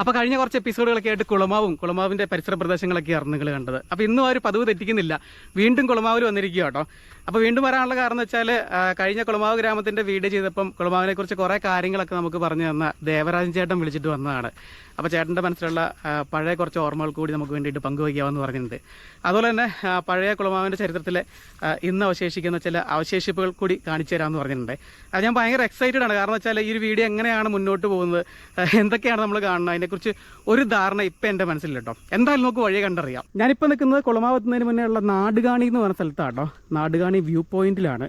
അപ്പോൾ കഴിഞ്ഞ കുറച്ച് എപ്പിസോഡുകളൊക്കെ ആയിട്ട് കുളമാവും കുളമാവിന്റെ പരിസര പ്രദേശങ്ങളൊക്കെയാണ് നിങ്ങൾ കണ്ടത്. അപ്പോൾ ഇന്നും ആ ഒരു പതിവ് തെറ്റിക്കുന്നില്ല. വീണ്ടും കുളമാവിൽ വന്നിരിക്കുക കേട്ടോ. അപ്പോൾ വീണ്ടും വരാനുള്ള കാരണം വെച്ചാൽ കഴിഞ്ഞ കുളമാവ് ഗ്രാമത്തിന്റെ വീഡിയോ ചെയ്തപ്പം കുളമാവിനെ കുറിച്ച് കുറേ കാര്യങ്ങളൊക്കെ നമുക്ക് പറഞ്ഞു തന്ന ദേവരാജൻ ചേട്ടൻ വിളിച്ചിട്ട് വന്നതാണ്. അപ്പോൾ ചേട്ടന്റെ മനസ്സിലുള്ള പഴയ കുറച്ച് ഓർമ്മകൾ കൂടി നമുക്ക് വേണ്ടിയിട്ട് പങ്കുവയ്ക്കാമെന്ന് പറഞ്ഞിട്ടുണ്ട്. അതുപോലെ തന്നെ പഴയ കുളമാവിന്റെ ചരിത്രത്തിലെ ഇന്ന് അവശേഷിക്കുന്ന ചില അവശേഷിപ്പുകൾ കൂടി കാണിച്ചു തരാമെന്ന് പറഞ്ഞിട്ടുണ്ട്. അത് ഞാൻ ഭയങ്കര എക്സൈറ്റഡ് ആണ്. കാരണം വെച്ചാൽ ഈ ഒരു വീഡിയോ എങ്ങനെയാണ് മുന്നോട്ട് പോകുന്നത്? എന്തൊക്കെയാണ് നമ്മൾ കാണുന്നത്? അതിനെക്കുറിച്ച് ഒരു ധാരണ ഇപ്പം എന്റെ മനസ്സിൽ കേട്ടോ എന്തായാലും നമുക്ക് വഴി കണ്ടറിയാം. ഞാനിപ്പോൾ നിൽക്കുന്നത് കുളമാവെത്തുന്നതിന് മുന്നേ ഉള്ള നാടുകാണി എന്ന് പറഞ്ഞ സ്ഥലത്താണ് കേട്ടോ നാടുകാണി വ്യൂ പോയിന്റിലാണ്.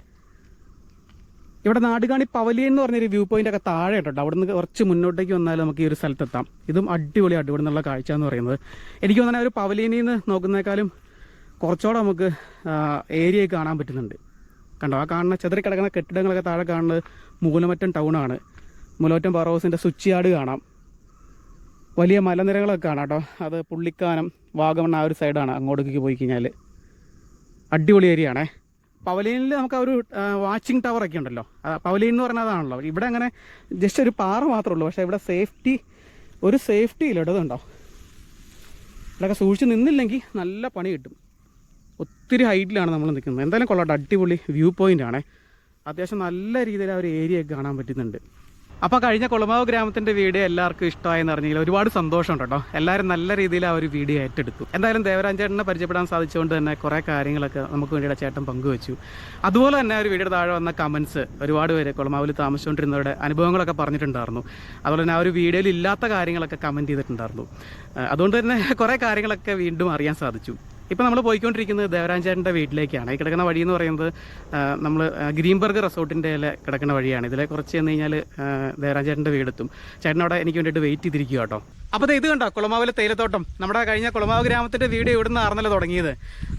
ഇവിടെ നാടുകാണി പവലിയൻ എന്ന് പറഞ്ഞൊരു വ്യൂ പോയിന്റ് ഒക്കെ താഴെ കേട്ടോ. അവിടെ നിന്ന് കുറച്ച് മുന്നോട്ടേക്ക് വന്നാൽ നമുക്ക് ഈ ഒരു സ്ഥലത്തെത്താം. ഇതും അടിപൊളി ഇവിടെ നിന്നുള്ള കാഴ്ച എന്ന് പറയുന്നത്. എനിക്ക് തോന്നുന്നത് ഒരു പവലിയനിൽ നിന്ന് നോക്കുന്നേക്കാളും കുറച്ചുകൂടെ നമുക്ക് ഏരിയ കാണാൻ പറ്റുന്നുണ്ട്. കണ്ടോ? ആ കാണുന്ന ചെതറിക്കിടക്കുന്ന കെട്ടിടങ്ങളൊക്കെ താഴെ കാണുന്നത് മൂലമറ്റം ടൗണാണ് മൂലമറ്റം പവർ ഹൗസിന്റെ സ്വിച്ചിയാട് കാണാം. വലിയ മലനിരകളൊക്കെ കാണാം കേട്ടോ. അത് പുള്ളിക്കാനം വാഗമൺ ആ ഒരു സൈഡാണ് അങ്ങോട്ടേക്ക് പോയി കഴിഞ്ഞാൽ അടിപൊളി ഏരിയ ആണേ. പവലിയനിൽ നമുക്ക് ഒരു വാച്ചിങ് ടവർ ഒക്കെ ഉണ്ടല്ലോ. പവലിയൻ എന്ന് പറഞ്ഞാൽ അതാണല്ലോ. ഇവിടെ അങ്ങനെ ജസ്റ്റ് ഒരു പാറ മാത്രമേ ഉള്ളൂ. പക്ഷേ ഇവിടെ സേഫ്റ്റി ഒരു സേഫ്റ്റി ഇല്ല ഇതുണ്ടോ? ഇവിടെയൊക്കെ സൂക്ഷിച്ച് നിന്നില്ലെങ്കിൽ നല്ല പണി കിട്ടും. ഒത്തിരി ഹൈറ്റിലാണ് നമ്മൾ നിൽക്കുന്നത്. എന്തായാലും കൊള്ളാട്ടെ അടിപൊളി വ്യൂ പോയിന്റ് ആണേ. അത്യാവശ്യം നല്ല രീതിയിൽ ആ ഒരു ഏരിയ കാണാൻ പറ്റുന്നുണ്ട്. അപ്പോൾ കഴിഞ്ഞ കുളമാവ് ഗ്രാമത്തിന്റെ വീഡിയോ എല്ലാവർക്കും ഇഷ്ടമായെന്ന് അറിഞ്ഞെങ്കിൽ ഒരുപാട് സന്തോഷമുണ്ട് കേട്ടോ എല്ലാവരും നല്ല രീതിയിൽ ആ ഒരു വീഡിയോ ഏറ്റെടുത്തു. എന്തായാലും ദേവരാജേട്ടനെ പരിചയപ്പെടാൻ സാധിച്ചുകൊണ്ട് തന്നെ കുറേ കാര്യങ്ങളൊക്കെ നമുക്ക് വേണ്ടിയിട്ട് ചേട്ടൻ പങ്കുവച്ചു. അതുപോലെ തന്നെ ഒരു വീഡിയോ താഴെ വന്ന കമൻസ് ഒരുപാട് പേര് കുളമാവിൽ താമസിച്ചുകൊണ്ടിരുന്നവരുടെ അനുഭവങ്ങളൊക്കെ പറഞ്ഞിട്ടുണ്ടായിരുന്നു. അതുപോലെ തന്നെ ആ ഒരു വീഡിയോയിൽ ഇല്ലാത്ത കാര്യങ്ങളൊക്കെ കമന്റ് ചെയ്തിട്ടുണ്ടായിരുന്നു. അതുകൊണ്ട് തന്നെ കുറേ കാര്യങ്ങളൊക്കെ വീണ്ടും അറിയാൻ സാധിച്ചു. ഇപ്പോൾ നമ്മൾ പോയിക്കൊണ്ടിരിക്കുന്നത് ദേവരാജേട്ടന്റെ വീട്ടിലേക്കാണ്. ഈ കിടക്കുന്ന വഴി എന്ന് പറയുന്നത് നമ്മൾ ഗ്രീൻബർഗ് റിസോർട്ടിന്റെ കിടക്കുന്ന വഴിയാണ്. ഇതിലെ കുറച്ച് ചെന്ന് കഴിഞ്ഞാൽ ദേവരാജൻ ചേട്ടന്റെ വീടെത്തും. ചേട്ടൻ അവിടെ എനിക്ക് വേണ്ടിയിട്ട് വെയിറ്റ് ചെയ്തിരിക്കുക കേട്ടോ അപ്പോൾ ഇത് കണ്ടോ? കുളമാവിലെ തേയിലത്തോട്ടം. നമ്മുടെ കഴിഞ്ഞ കുളമാവ് ഗ്രാമത്തിന്റെ വീട് ഇവിടുന്ന് ആർന്നല്ലോ തുടങ്ങിയത്.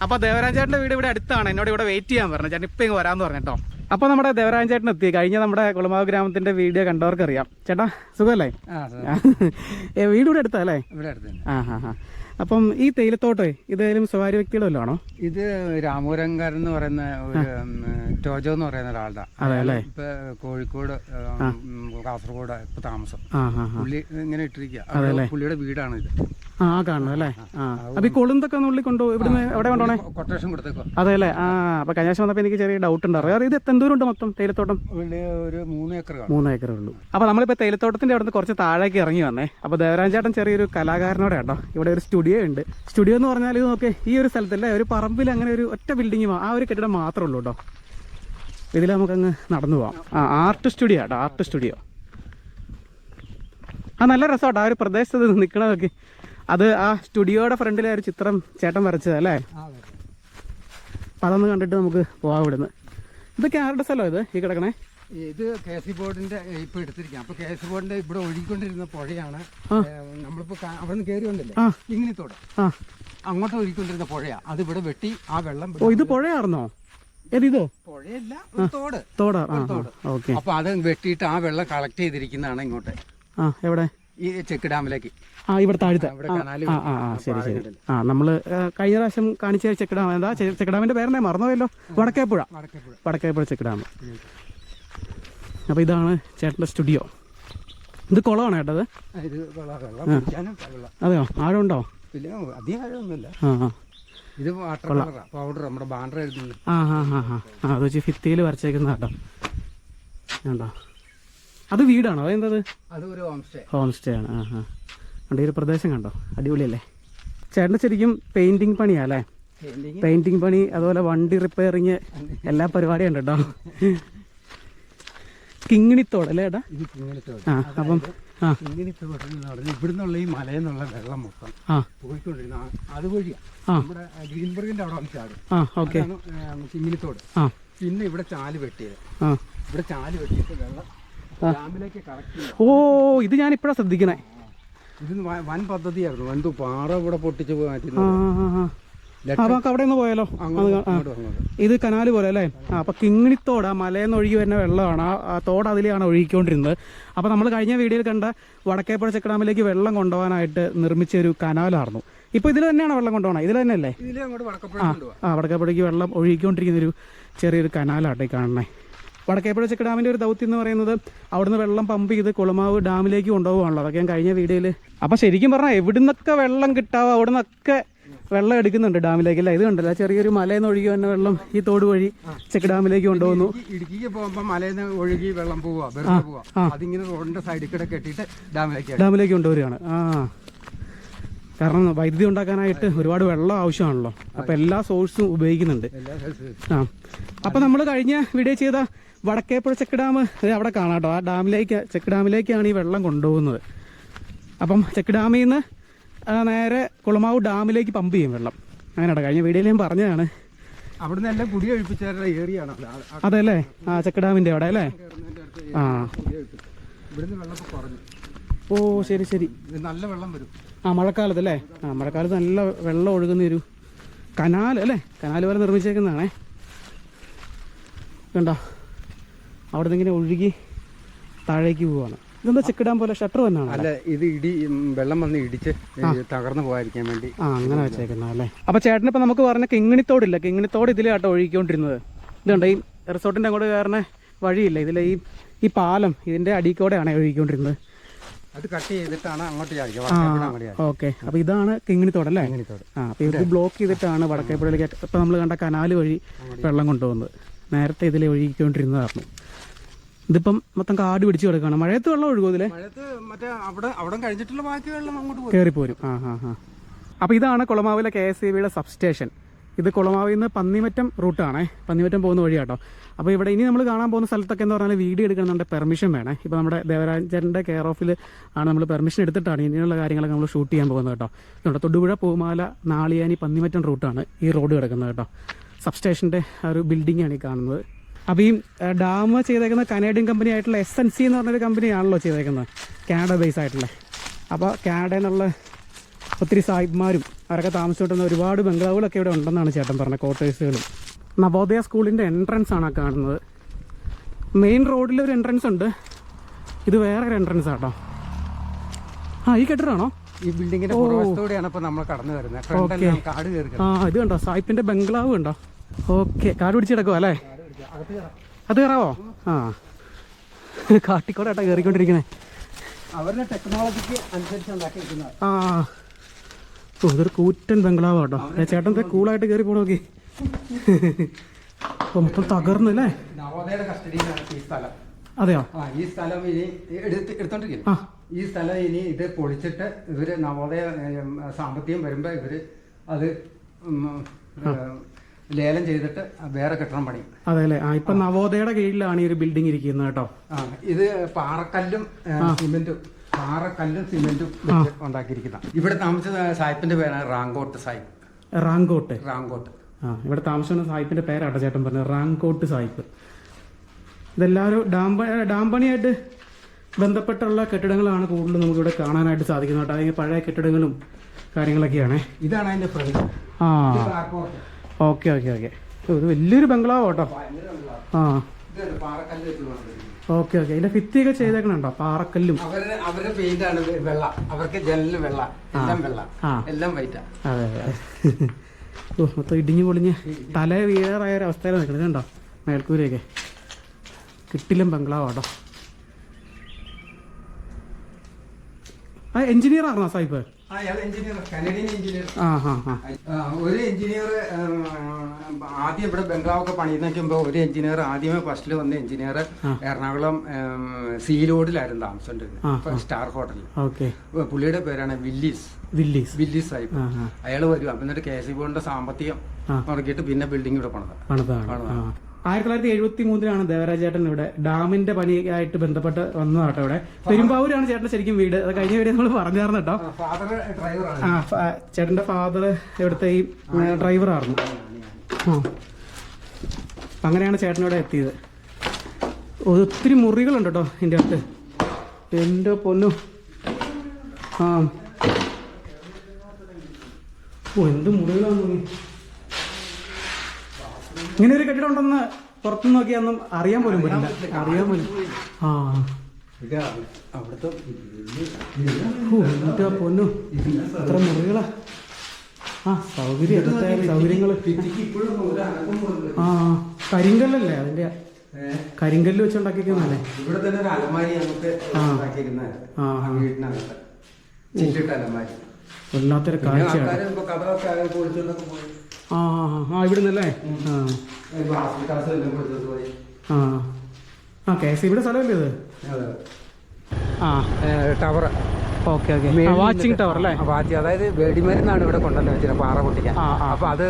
അപ്പോൾ ദേവരാജേട്ടന്റെ വീട് ഇവിടെ അടുത്താണ്. എന്നോട് ഇവിടെ വെയിറ്റ് ചെയ്യാൻ പറഞ്ഞു. ചേട്ടൻ ഇപ്പം ഇങ്ങ് വരാമെന്ന് പറഞ്ഞിട്ടോ അപ്പോൾ നമ്മുടെ ദേവരാജൻ ചേട്ടൻ എത്തി. കഴിഞ്ഞ നമ്മുടെ കുളമാവ് ഗ്രാമത്തിന്റെ വീഡിയോ കണ്ടവർക്കറിയാം. ചേട്ടാ സുഖമല്ലേ വീട് ഇവിടെ അടുത്താ അല്ലേ? ഇവിടെ അടുത്ത് ആ ആ ഹാ ഹാ. അപ്പം ഈ തേയിലത്തോട്ടേ ഇതേലും സ്വകാര്യ വ്യക്തിയുടെ വല്ലതാണോ? ഇത് രാമൂരങ്കാരൻ എന്ന് പറയുന്ന ഒരു ടോജോ എന്ന് പറയുന്ന ഒരാളുടെ. അതെ അല്ലേ? ഇപ്പൊ കോഴിക്കോട് കാസർഗോഡ് ഇപ്പൊ താമസം. പുള്ളി ഇങ്ങനെ ഇട്ടിരിക്കുക പുള്ളിയുടെ വീടാണ് ഇത് ആ കാണുന്നു അല്ലേ? ആ അപ്പൊ ഈ കൊളുന്തൊക്കെ ഉള്ളിൽ കൊണ്ടു ഇവിടുന്ന് എവിടെ കൊണ്ടോണേ കൊട്ടേഷൻ കൊടുത്തേക്കോ. അതെ അല്ലേ? ആ അപ്പൊ കഴിഞ്ഞ പ്രാവശ്യം വന്നപ്പോൾ എനിക്ക് ചെറിയ ഡൗട്ട് ഉണ്ട്. അറിയാം? ഇത് എന്തോരം ഉണ്ട് മൊത്തം തേയിലത്തോട്ടം? ഒരു മൂന്ന് ഏക്കർ മൂന്ന് ഏക്കറേ ഉള്ളൂ. അപ്പൊ നമ്മളിപ്പോ തേയിലത്തോട്ടത്തിന്റെ അവിടെ നിന്ന് കുറച്ച് താഴേക്ക് ഇറങ്ങി വന്നേ. അപ്പൊ ദേവരാജേട്ടൻ ചെറിയൊരു കലാകാരനോടെ കേട്ടോ ഇവിടെ ഒരു സ്റ്റുഡിയോ ഉണ്ട്. സ്റ്റുഡിയോ എന്ന് പറഞ്ഞാൽ ഇത് നോക്കേ ഈ ഒരു സ്ഥലത്തല്ലേ ഒരു പറമ്പിൽ അങ്ങനെ ഒരു ഒറ്റ ബിൽഡിംഗ് ആ ഒരു കെട്ടിടം മാത്രമേ ഉള്ളൂ കേട്ടോ. ഇതിൽ നമുക്കങ്ങ് നടന്നു പോവാം. ആ ആർട്ട് സ്റ്റുഡിയോ കേട്ടോ ആർട്ട് സ്റ്റുഡിയോ ആ നല്ല രസമാട്ടോ ആ ഒരു പ്രദേശത്ത് നിൽക്കണതൊക്കെ അത് ആ സ്റ്റുഡിയോയുടെ ഫ്രണ്ടിലെ ഒരു ചിത്രം ചേട്ടൻ വരച്ചത് അല്ലേ? അപ്പം അതൊന്ന് കണ്ടിട്ട് നമുക്ക് പോവാം ഇവിടുന്ന്. ഇതൊക്കെ ആരുടെ സ്ഥലം ഇത് ഈ കിടക്കണേ? ഇത് കെ സി ബോർഡിന്റെ ഇപ്പൊ എടുത്തിരിക്കാം. അപ്പൊ കെ സി ബോർഡിന്റെ ഇവിടെ ഒഴുകിക്കൊണ്ടിരുന്ന പുഴയാണ്. നമ്മളിപ്പോ അവിടെ നിന്ന് കയറി വന്നില്ലേ ആ. ഇങ്ങനത്തോടെ അങ്ങോട്ട് ഒഴുകിക്കൊണ്ടിരുന്ന പുഴയാ. അത് ഇവിടെ വെട്ടി ആ വെള്ളം ഇത് പുഴയാർന്നോ? പുഴയല്ല തോട്. തോടാ. അപ്പൊ അത് വെട്ടിയിട്ട് ആ വെള്ളം കളക്ട് ചെയ്തിരിക്കുന്നതാണ് ഇങ്ങോട്ട്. ആ എവിടെ? ഈ ചെക്ക് ഡാമിലേക്ക്. ആ ഇവിടെ താഴത്തെ. ആ, ആ ശരി ശരി. ആ നമ്മൾ കഴിഞ്ഞ പ്രാവശ്യം കാണിച്ച ചെക്ക് ഡാം എന്താ ചെക്ക് ഡാമിന്റെ പേരെന്നെ മറന്നുപോയല്ലോ? വടക്കേപ്പുഴ. വടക്കേപ്പുഴ. Check dam. അപ്പോൾ ഇതാണ് ചേട്ടന്റെ സ്റ്റുഡിയോ. ഇത് കുളമാണ് വെള്ളം അതെയോ? ആഴമുണ്ടോ ആ ആ. ഇത് വാട്ടർ പൗഡർ നമ്മുടെ ബാൻഡർ എഴുതുന്നത്. ആ ആ ആ ആ. അത് വെച്ച് ഫിത്തിയിൽ വരച്ചേക്കുന്ന കേട്ടോ അത് വീടാണോ? അതെന്തത്? അത് ഒരു ഹോം സ്റ്റേ ഹോം സ്റ്റേ ആണ്. ആ ആ കണ്ടോ ഈ ഒരു പ്രദേശം കണ്ടോ? അടിപൊളിയല്ലേ? ചേട്ടന് ശരിക്കും പെയിന്റിങ് പണിയാ അല്ലേ? പെയിന്റിങ് പണി അതുപോലെ വണ്ടി റിപ്പയറിങ് എല്ലാ പരിപാടിയും ഉണ്ട്? കേട്ടോ കിങ്ങിണിത്തോട് അല്ലേ ഏട്ടാ? ആ അപ്പം ആ. കിങ്ങിണിത്തോട് എന്ന് പറഞ്ഞാൽ ഇവിടുന്നുള്ള ഈ മലയെന്നുള്ള വെള്ളം മൊത്തം ആ. പോയിക്കൊണ്ടിരുന്ന ആ. നമ്മുടെ ഗ്രീൻബർഗിന്റെ അവിടെ ചാടും. ആ ഓക്കെ. കിങ്ങിണിത്തോട്. ആ. പിന്നെ ഇവിടെ ചാൽ വെട്ടിയത്. ഇവിടെ ചാൽ വെട്ടിയിട്ട് വെള്ളം ഓ ഇത് ഞാൻ ഇപ്പോഴാണ് ശ്രദ്ധിക്കണേ. ഇത് വൻ പദ്ധതിയായിരുന്നു. വൻ പാറ ഇവിടെ പൊട്ടിച്ച് നമുക്ക് അവിടെ നിന്ന് പോയാലോ? ഇത് കനാല് പോലെ അല്ലേ? അപ്പൊ കിങ്ങിണിത്തോട് ആ മലയെന്ന് ഒഴുകി വരുന്ന വെള്ളമാണ്. ആ- തോട് അതിലെയാണ് ഒഴുകിക്കൊണ്ടിരുന്നത്. അപ്പൊ നമ്മൾ കഴിഞ്ഞ വീഡിയോയിൽ കണ്ട വടക്കേപ്പുഴ ചെക്കഡാമിലേക്ക് വെള്ളം കൊണ്ടുപോകാനായിട്ട് നിർമ്മിച്ച ഒരു കനാലായിരുന്നു. ഇപ്പൊ ഇതിൽ തന്നെയാണ് വെള്ളം കൊണ്ടുപോകണം? ഇതിൽ തന്നെയല്ലേ? ആ വടക്കേപ്പുഴയ്ക്ക് വെള്ളം ഒഴുകിക്കൊണ്ടിരിക്കുന്ന ഒരു ചെറിയൊരു കനാലാട്ടെ കാണണേ. വടക്കേപ്പുഴ ചെക്ക് ഡാമിന്റെ ഒരു ദൗത്യം എന്ന് പറയുന്നത് അവിടുന്ന് വെള്ളം പമ്പ് ചെയ്ത് കുളമാവ് ഡാമിലേക്ക് കൊണ്ടുപോകാണല്ലോ അതൊക്കെ ഞാൻ കഴിഞ്ഞ വീഡിയോയിൽ അപ്പോൾ ശരിക്കും പറഞ്ഞാൽ എവിടുന്നൊക്കെ വെള്ളം കിട്ടാവോ അവിടെ നിന്നൊക്കെ വെള്ളം എടുക്കുന്നുണ്ട് ഡാമിലേക്ക് അല്ലേ? ഇത് കണ്ടല്ല ചെറിയൊരു മലയിൽ ഒഴുകി വന്ന വെള്ളം ഈ തോട് വഴി ചെക്ക് ഡാമിലേക്ക് കൊണ്ടുപോകുന്നു ഇടുക്കി- ഇടുക്കിക്ക് പോകുമ്പോൾ മലയിൽ നിന്ന് ഒഴുകി വെള്ളം പോവുക വെറുതെ അതിങ്ങനെ റോഡിന്റെ സൈഡിൽ കൂടെ കെട്ടിയിട്ട് ഡാമിലേക്ക് ഡാമിലേക്ക് കൊണ്ടുവരികയാണ്. ആ. കാരണം വൈദ്യുതി ഉണ്ടാക്കാനായിട്ട് ഒരുപാട് വെള്ളം ആവശ്യമാണല്ലോ. അപ്പോൾ എല്ലാ സോഴ്സും ഉപയോഗിക്കുന്നുണ്ട്. ആ. അപ്പോൾ നമ്മൾ കഴിഞ്ഞ വീഡിയോ ചെയ്ത വടക്കേപ്പുഴ ചെക്ക് ഡാം അവിടെ കാണാം കേട്ടോ. ആ ഡാമിലേക്ക് ചെക്ക് ഡാമിലേക്കാണ് ഈ വെള്ളം കൊണ്ടുപോകുന്നത്. അപ്പം ചെക്ക് ഡാമിൽ നിന്ന് നേരെ കുളമാവ് ഡാമിലേക്ക് പമ്പ് ചെയ്യും വെള്ളം. അങ്ങനെയാണ് കഴിഞ്ഞ വീഡിയോയിൽ ഞാൻ പറഞ്ഞതാണ്. അവിടുന്ന് എല്ലാം കുടി ഒഴിപ്പിച്ചാലുള്ള ഏറിയാണ് അതെ ആ- ആ അതല്ലേ ആ ചെക്ക് ഡാമിന്റെ അവിടെ അല്ലേ? ആ. ഇവിടുന്ന് വെള്ളം കുറഞ്ഞു. ഓ ശരി ശരി. നല്ല വെള്ളം വരും. ആ മഴക്കാലത്ത് അല്ലേ? ആ മഴക്കാലത്ത് നല്ല വെള്ളം ഒഴുകുന്ന ഒരു കനാൽ അല്ലേ? കനാൽ പോലെ നിർമ്മിച്ചേക്കുന്നതാണേ. കണ്ടോ? അവിടെ നിന്ന് ഇങ്ങനെ ഒഴുകി താഴേക്ക് പോവാണ്. ഇതെന്താ ചെക്ക് ഡാം പോലെ? ഷട്ടർ തന്നെയാണ് അല്ല ഇത് ഇടി വെള്ളം വന്ന് ഇടിച്ച് തകർന്നു പോകാതിരിക്കാൻ വേണ്ടി. ആ അങ്ങനെ വെച്ചേക്കുന്ന അല്ലേ? അപ്പൊ ചേട്ടനിപ്പോ നമുക്ക് പറഞ്ഞ കിങ്ങിണിത്തോടില്ല. കിങ്ങിണിത്തോട് ഇതിലാട്ടോ ഒഴുകിക്കൊണ്ടിരുന്നത്. ഇതുണ്ട് ഈ റിസോർട്ടിന്റെ അങ്ങോട്ട് കയറുന്ന വഴിയില്ല. ഇതിലെ ഈ ഈ പാലം ഇതിന്റെ അടിക്കോടെയാണ് ഒഴുകിക്കൊണ്ടിരുന്നത്. അത് കട്ട് ചെയ്തിട്ടാണ് അങ്ങോട്ട് ഓക്കെ. അപ്പൊ ഇതാണ് കിങ്ങിണിത്തോട് അല്ലേ? ആ അപ്പോൾ ഇത് ബ്ലോക്ക് ചെയ്തിട്ടാണ് വടക്കേപ്പുഴയിലേക്ക് ഇപ്പോൾ നമ്മൾ കണ്ട കനാല് വഴി വെള്ളം കൊണ്ടുപോകുന്നത്. നേരത്തെ ഇതിലെ ഒഴുകിക്കൊണ്ടിരുന്നതായിരുന്നു. ഇതിപ്പം മൊത്തം കാട് പിടിച്ച് കിടക്കുകയാണ് മഴയത്ത് വെള്ളം ഒഴുകുമല്ലേ മഴയത്ത് മറ്റേ അവിടെ അവിടെ കഴിഞ്ഞിട്ടുള്ള ബാക്കി വെള്ളം അങ്ങോട്ട് കയറിപ്പോരും ആ ആ ആ. അപ്പോൾ ഇതാണ് കുളമാവിലെ കെ എസ് ഇ ബിയുടെ സബ്സ്റ്റേഷൻ. ഇത് കുളമാവിൽ നിന്ന് പന്നിമറ്റം റൂട്ടാണേ. പന്നിമറ്റം പോകുന്ന വഴിയാട്ടോ. അപ്പോൾ ഇവിടെ ഇനി നമ്മൾ കാണാൻ പോകുന്ന സ്ഥലത്തൊക്കെ എന്ന് പറഞ്ഞാൽ വീഡിയോ എടുക്കണമെന്നുണ്ട് പെർമിഷൻ വേണേ. ഇപ്പോൾ നമ്മുടെ ദേവരാജന്റെ കെയർ ഓഫിൽ ആണ് നമ്മൾ പെർമിഷൻ എടുത്തിട്ടാണ് ഇനിയുള്ള കാര്യങ്ങളൊക്കെ നമ്മൾ ഷൂട്ട് ചെയ്യാൻ പോകുന്നത് കേട്ടോ. നമ്മുടെ തൊടുപുഴ പൂമാല നാളിയാനി പന്നിമറ്റം റൂട്ടാണ് ഈ റോഡ് കിടക്കുന്നത് കേട്ടോ. സബ്സ്റ്റേഷന്റെ ആ ഒരു ബിൽഡിംഗ് ആണ് ഈ കാണുന്നത്. അപ്പോൾ ഈ ഡാം ചെയ്തേക്കുന്ന കനേഡിയൻ കമ്പനി ആയിട്ടുള്ള എസ് എൻ സി എന്ന് പറഞ്ഞൊരു കമ്പനിയാണല്ലോ ചെയ്തേക്കുന്നത്. കാനഡ ബേസ് ആയിട്ടുള്ള. അപ്പോൾ കാനഡ എന്നുള്ള ഒത്തിരി സാഹിബ്മാരും അവരൊക്കെ താമസിച്ചുകൊണ്ടിരുന്ന ഒരുപാട് ബംഗ്ലാവുകളൊക്കെ ഇവിടെ ഉണ്ടെന്നാണ് ചേട്ടൻ പറഞ്ഞത് ക്വാർട്ടേഴ്സുകളും നവോദയ സ്കൂളിന്റെ എൻട്രൻസ് ആണ് കാണുന്നത്. മെയിൻ റോഡിൽ ഒരു എൻട്രൻസ് ഉണ്ട്. ഇത് വേറെ ഒരു എൻട്രൻസ് ആട്ടോ. ആ ഈ കെട്ടിടാണോ ഈ ബിൽഡിങ്ങിന്റെ പുറവശത്തോടെയാണ് ഇപ്പൊ നമ്മൾ കടന്നു വരുന്നത്. ഫ്രണ്ടെല്ലാം കാട് കയറി ആ ഇത് കണ്ടോ? സായിപ്പിന്റെ ബംഗ്ലാവ് കണ്ടോ? ഓക്കെ കാട് പിടിച്ച് കയറാം. അത് കയറാവോ ആ. കാട്ടിക്കോടെ ഏട്ടാ കയറിക്കൊണ്ടിരിക്കണേ അവരുടെ ടെക്നോളജിക്ക് അനുസരിച്ച് ആ. ഓ ഇതൊരു കൂറ്റൻ ബംഗ്ലാവ് കേട്ടോ. ചേട്ടൻ കൂളായിട്ട് കയറി പോണ നോക്കി ഓ മൊത്തം തകർന്നു അല്ലേ? നവോദയയുടെ കസ്റ്റഡിയിലാണ് ഈ സ്ഥലം. അതെയോ? ആ ഈ സ്ഥലം ഇനി എടുത്തോണ്ടിരിക്കും ഈ സ്ഥലം ഇനി ഇത് പൊളിച്ചിട്ട് ഇവർ നവോദയ സാമ്പത്തികം വരുമ്പോ ഇവർ അത് ലേലം ചെയ്തിട്ട് വേറെ കെട്ടിടം പണിയും അതെ അല്ലേ ആ ഇപ്പൊ നവോദയയുടെ കീഴിലാണ് ഈ ഒരു ബിൽഡിംഗ് ഇരിക്കുന്നത് കേട്ടോ. ആ ഇത് പാറക്കല്ലും സിമെന്റും പാറക്കല്ലും സിമെന്റും വെച്ച് ഉണ്ടാക്കിയിരിക്കുന്ന. ഇവിടെ താമസിച്ച സാഹിബിന്റെ പേരാണ് റാങ്കോട്ട് സാഹിബ് റാങ്കോട്ട്. റാങ്കോട്ട്. ആ ഇവിടെ താമസിക്കുന്ന സാഹിബിന്റെ പേരാട്ടോ ചേട്ടൻ പറഞ്ഞത് റാങ്കോട്ട് സാഹിബ് ഇതെല്ലാവരും ഡാം ഡാം പണിയായിട്ട് ബന്ധപ്പെട്ടുള്ള കെട്ടിടങ്ങളാണ് കൂടുതലും നമുക്കിവിടെ കാണാനായിട്ട് സാധിക്കുന്നത് കേട്ടോ. അല്ലെങ്കിൽ പഴയ കെട്ടിടങ്ങളും കാര്യങ്ങളൊക്കെയാണ്. ഇതാണ് അതിന്റെ ഫ്രണ്ട് ആ. Okay okay okay. ഇത് വലിയൊരു ബംഗ്ലാവ് കേട്ടോ. ആ. Okay okay. അതിന്റെ ഭിത്തിയൊക്കെ ചെയ്തേക്കണുണ്ടോ? പാറക്കല്ലും. അവരുടെ അവരുടെ പെയിന്റ് ആണ് വെള്ള. അവർക്ക് വെള്ള. എല്ലാം വെള്ള. എല്ലാം വൈറ്റാ. അതെ അതെ ഓ മൊത്തം ഇടിഞ്ഞു പൊളിഞ്ഞ് തല വീഴറായ ഒരു അവസ്ഥയിലാണ് നിൽക്കുന്നത് കണ്ടോ? മേൽക്കൂരയൊക്കെ. കിട്ടിലും ബംഗ്ലാവ് കേട്ടോ. ആ എഞ്ചിനീയർ ആണോ സാഹിബ്? എഞ്ചിനീയർ കനഡിയൻ എഞ്ചിനീയർ ഒരു എഞ്ചിനീയർ ആദ്യം ഇവിടെ ബംഗ്ലാവൊക്കെ പണിയുന്നേക്കുമ്പോ ഒരു എഞ്ചിനീയർ ആദ്യമേ ഫസ്റ്റിൽ വന്ന എഞ്ചിനീയർ എറണാകുളം സീ റോഡിലായിരുന്നു താമസം സ്റ്റാർ ഹോട്ടലിൽ ഓക്കെ. പുള്ളിയുടെ പേരാണ് വില്ലീസ് വില്ലീസ് വില്ലീസ് സാഹിബ് ആ ആ. അയാൾ വരും. അപ്പം എന്നിട്ട് കെ സി ബോണിന്റെ സാമ്പത്തികം തുടങ്ങിയിട്ട് പിന്നെ ബിൽഡിംഗ് ഇവിടെ പണിത്. പണിതാണ്. ആയിരത്തി തൊള്ളായിരത്തി എഴുപത്തി മൂന്നിലാണ് ദേവരാജേട്ടൻ ഇവിടെ ഡാമിന്റെ പണിയായിട്ട് ബന്ധപ്പെട്ട് വന്നതാട്ടോ ഇവിടെ. പെരുമ്പാവൂരാണ് ചേട്ടൻ ശരിക്കും വീട്. അത് കഴിഞ്ഞ വീട് നമ്മൾ പറഞ്ഞായിരുന്നു കേട്ടോ. ആ ചേട്ടന്റെ ഫാദർ ഇവിടുത്തെ ഈ ഡ്രൈവറായിരുന്നു ആ അപ്പം അങ്ങനെയാണ് ചേട്ടൻ ഇവിടെ എത്തിയത്. ഒത്തിരി മുറികളുണ്ട് കേട്ടോ എന്റെ അടുത്ത് എന്റെ പൊന്നു. ആ. ഓ എന്ത് മുറികളാണ് നോക്കി ഇങ്ങനെ ഒരു കെട്ടിടം ഉണ്ടെന്ന് പുറത്തു നോക്കിയാൽ അറിയാൻ പോലും പറ്റില്ല. അറിയാൻ പോലും ആ. അവിടുത്തെ എന്നിട്ട് ആ പൊന്നു. എത്ര മുറികളാ? ആ സൗകര്യം എത്ര സൗകര്യങ്ങൾ ആ കരിങ്കല്ലല്ലേ അതിന്റെ? കരിങ്കല്ല് വെച്ചുണ്ടാക്കിക്കുന്നല്ലേ ഇവിടെ തന്നെ ഒരു അലമാരി നമുക്ക് വല്ലാത്തൊരു കാഴ്ചയാണ്. ആ ആ ഇവിടുന്നല്ലേ? ആ. ആ. കെ എസ് ഇവിടെ സ്ഥലമല്ലേ ഇത്? ആ tower okay okay. Watching tower അല്ലേ? വാച്ച്. അതായത് വെടിമരുന്നാണ് ഇവിടെ കൊണ്ടുവന്ന് വെച്ചത് പാറ പൊട്ടിക്കാൻ. അപ്പൊ അത്